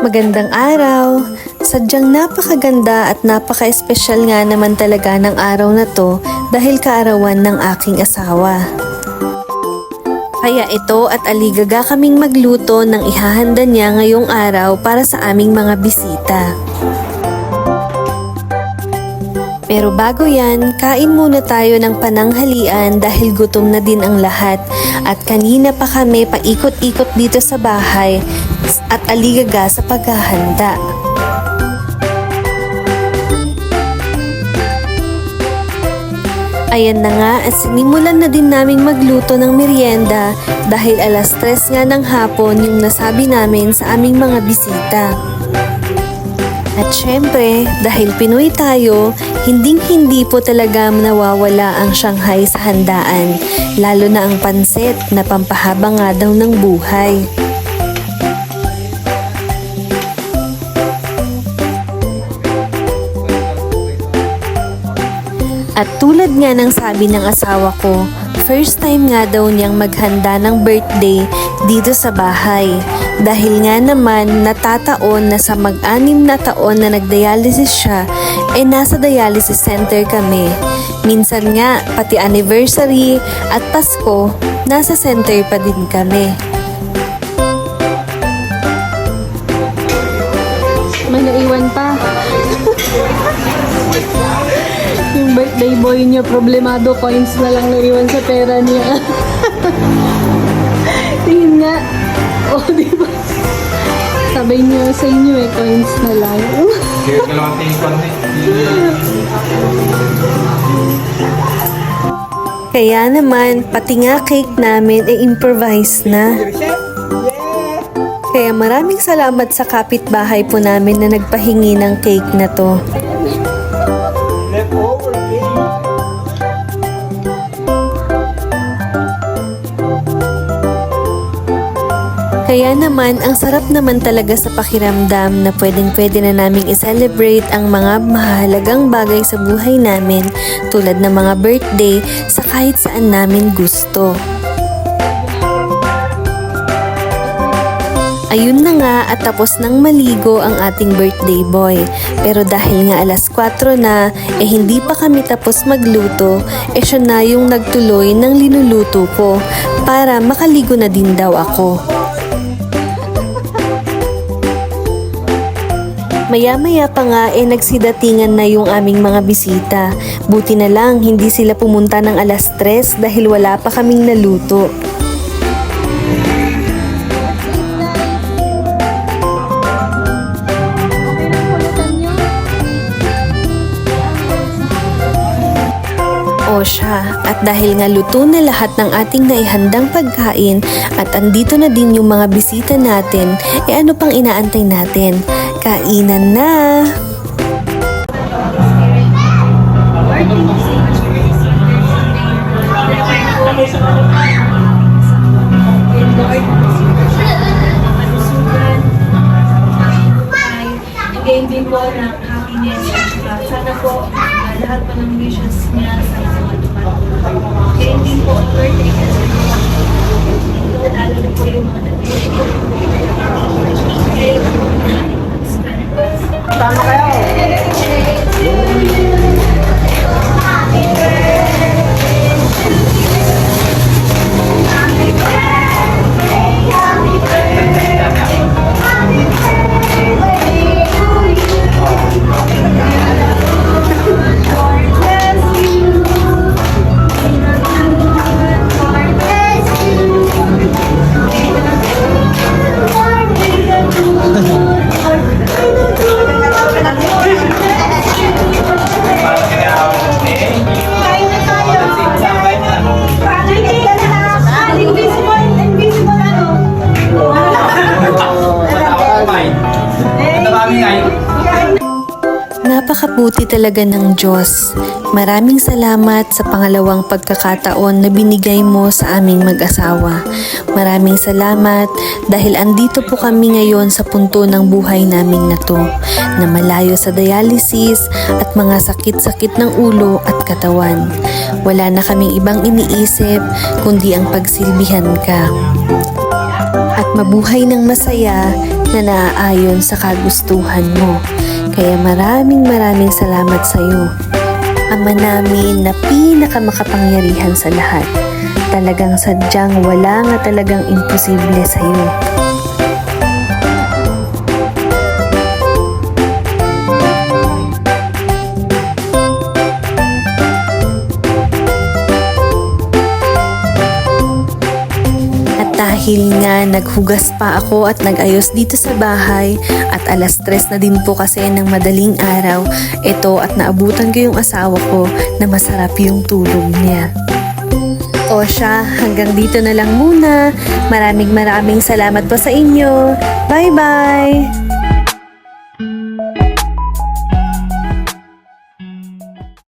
Magandang araw! Sadyang napakaganda at napaka-espesyal nga naman talaga ng araw na to dahil kaarawan ng aking asawa. Kaya ito at aligaga kaming magluto ng ihahanda niya ngayong araw para sa aming mga bisita. Pero bago yan, kain muna tayo ng pananghalian dahil gutom na din ang lahat at kanina pa kami paikot-ikot dito sa bahay at aligaga sa paghahanda. Ayan na nga at sinimulan na din naming magluto ng merienda dahil alas tres nga ng hapon yung nasabi namin sa aming mga bisita. At syempre, dahil Pinoy tayo, hinding-hindi po talaga nawawala ang Shanghai sa handaan, lalo na ang pansit na pampahaba nga daw ng buhay. At tulad nga ng sabi ng asawa ko, first time nga daw niyang maghanda ng birthday dito sa bahay. Dahil nga naman natataon na sa mag-anim na taon na nagdialysis siya, eh nasa dialysis center kami. Minsan nga, pati anniversary at Pasko, nasa center pa din kami. May Yung birthday boy niya, problemado coins na lang naiwan sa pera niya. Tingin nga. O, oh, di ba? Sabay niyo sa inyo eh, coins na lang. Kaya tingin eh. Kaya naman, pati nga cake namin ay improvise na. Kaya maraming salamat sa kapitbahay po namin na nagpahingi ng cake na to. Kaya naman, ang sarap naman talaga sa pakiramdam na pwedeng pwede na naming i-celebrate ang mga mahalagang bagay sa buhay namin tulad ng mga birthday sa kahit saan namin gusto. Ayun na nga at tapos nang maligo ang ating birthday boy. Pero dahil nga alas 4 na, eh hindi pa kami tapos magluto, eh siya na yung nagtuloy ng linuluto ko para makaligo na din daw ako. Maya-maya pa nga eh nagsidatingan na yung aming mga bisita. Buti na lang hindi sila pumunta ng alas 3 dahil wala pa kaming naluto. O siya, at dahil nga luto na lahat ng ating naihandang pagkain at andito na din yung mga bisita natin, eh ano pang inaantay natin? Kainan na! Sana po lahat po ng wishes niya sa mga. Again din po Napakabuti talaga ng Diyos. Maraming salamat sa pangalawang pagkakataon na binigay mo sa aming mag-asawa. Maraming salamat dahil andito po kami ngayon sa punto ng buhay namin na to, na malayo sa dialysis at mga sakit-sakit ng ulo at katawan. Wala na kaming ibang iniisip kundi ang pagsilbihan ka. At mabuhay ng masaya na naaayon sa kagustuhan mo. Kaya maraming maraming salamat sa iyo. Ama namin na pinakamakapangyarihan sa lahat. Talagang sadyang wala nga talagang imposible sa iyo. Dahil nga naghugas pa ako at nagayos dito sa bahay at alas tres na din po kasi ng madaling araw, ito at naabutan ko yung asawa ko na masarap yung tulog niya. O siya, hanggang dito na lang muna. Maraming maraming salamat po sa inyo. Bye-bye!